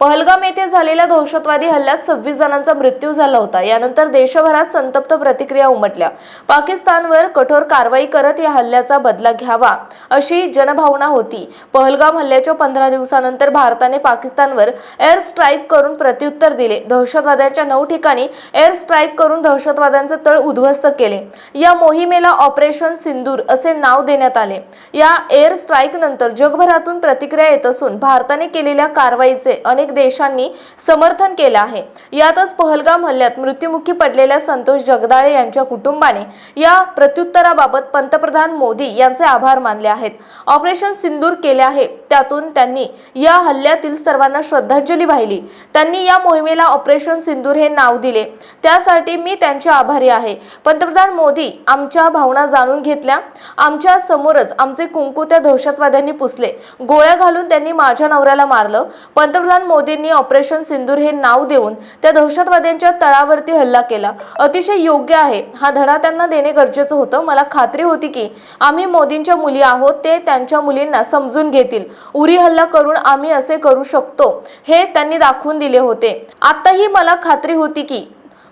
पहलगाम येथे झालेल्या दहशतवादी हल्ल्यात सव्वीस जणांचा मृत्यू झाला होता. यानंतर देशभरात संतप्त प्रतिक्रिया उमटल्या. पाकिस्तानवर कठोर कारवाई करत या हल्ल्याचा बदला घ्यावा अशी जनभावना होती. पहलगाम हल्ल्याच्या पंधरा दिवसानंतर भारताने पाकिस्तानवर एअर स्ट्राईक करून प्रत्युत्तर दिले. दहशतवाद्यांच्या नऊ ठिकाणी एअर स्ट्राईक करून दहशतवाद्यांचे तळ उद्ध्वस्त केले. या मोहिमेला ऑपरेशन सिंदूर असे नाव देण्यात आले. या एअर स्ट्राईक नंतर जगभरातून प्रतिक्रिया येत असून भारताने केलेल्या कारवाईचे अनेक अनेक देशांनी समर्थन केलं आहे. यातच पहलगाम हल्ल्यात मृत्युमुखी पडलेल्या संतोष जगदाळे यांच्या कुटुंबाने या प्रत्युत्तराबाबत पंतप्रधान मोदी यांचे आभार मानले आहेत. ऑपरेशन सिंदूर केले आहे. त्यातून त्यांनी या हल्ल्यातील सर्वांना श्रद्धांजली वाहिली. त्यांनी या मोहिमेला ऑपरेशन सिंदूर हे नाव दिले. त्यासाठी मी त्यांचे आभारी आहे. पंतप्रधान मोदी आमच्या भावना जाणून घेतल्या. आमच्या समोरच आमचे कुंकू त्या दहशतवाद्यांनी पुसले. गोळ्या घालून त्यांनी माझ्या नवऱ्याला मारलं. पंतप्रधान मोदींनी ऑपरेशन सिंदूर हे नाव देऊन त्या दहशतवाद्यांच्या तळावरती हल्ला केला. अतिशय योग्य आहे. हा धडा त्यांना देणे गरजेचं होतं. मला खात्री होती की आम्ही मोदींच्या मुली आहोत ते त्यांच्या मुलींना समजून घेतील. उरी हल्ला करून आम्ही असे करू शकतो हे त्यांनी दाखवून दिले होते. आताही मला खात्री होती की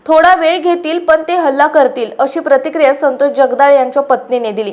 थोडा वेळ घेतील पण ते हल्ला करतील अशी प्रतिक्रिया संतोष जगदाळ यांच्या पत्नीने दिली.